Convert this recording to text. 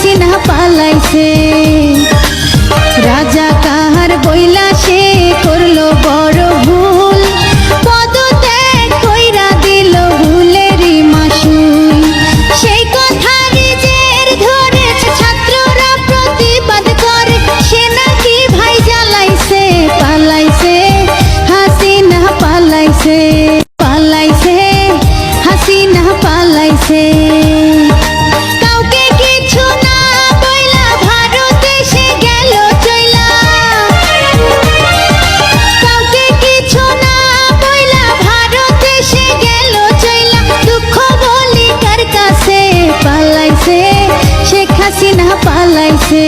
হাসিনা পা হাসিনা পালাইছে।